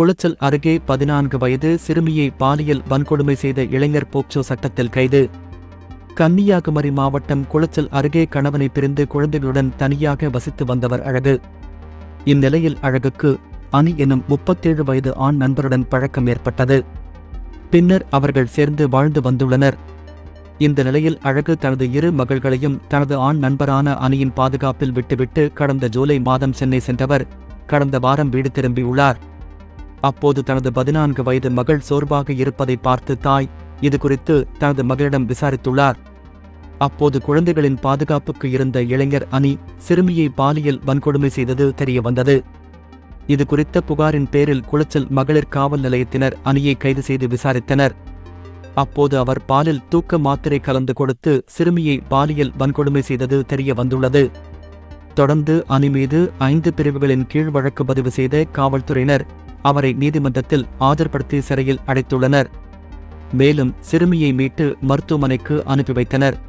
குளச்சல் அருகே பதினான்கு வயது சிறுமியை பாலியல் வன்கொடுமை செய்த இளைஞர் போக்சோ சட்டத்தில் கைது. கன்னியாகுமரி மாவட்டம் குளச்சல் அருகே கணவனை பிரிந்து குழந்தைகளுடன் தனியாக வசித்து வந்தவர் அழகு. இந்நிலையில் அழகுக்கு அணி எனும் முப்பத்தேழு வயது ஆண் நண்பருடன் பழக்கம் ஏற்பட்டது. பின்னர் அவர்கள் சேர்ந்து வாழ்ந்து வந்துள்ளனர். இந்த நிலையில் அழகு தனது இரு மகள்களையும் தனது ஆண் நண்பரான அணியின் பாதுகாப்பில் விட்டுவிட்டு கடந்த ஜூலை மாதம் சென்னை சென்றவர். கடந்த வாரம் வீடு திரும்பியுள்ளார். அப்போது தனது பதினான்கு வயது மகள் சோர்வாக இருப்பதை பார்த்து தாய் இது குறித்து தனது மகளிடம் விசாரித்துள்ளார். அப்போது குழந்தைகளின் பாதுகாப்புக்கு இருந்த இளைஞர் அணி சிறுமியை பாலியல் வன்கொடுமை செய்தது தெரியவந்தது. இது குறித்த புகாரின் பேரில் குளச்சல் மகளிர் காவல் நிலையத்தினர் அணியை கைது செய்து விசாரித்தனர். அப்போது அவர் பாலில் தூக்க மாத்திரை கலந்து கொடுத்து சிறுமியை பாலியல் வன்கொடுமை செய்தது தெரிய வந்துள்ளது தொடர்ந்து அணி மீது ஐந்து பிரிவுகளின் கீழ் வழக்கு பதிவு செய்த காவல்துறையினர் அவரை நீதிமன்றத்தில் ஆஜர்படுத்தி சிறையில் அடைத்துள்ளனர். மேலும் சிறுமியை மீட்டு மருத்துவமனைக்கு அனுப்பி வைத்தனர்.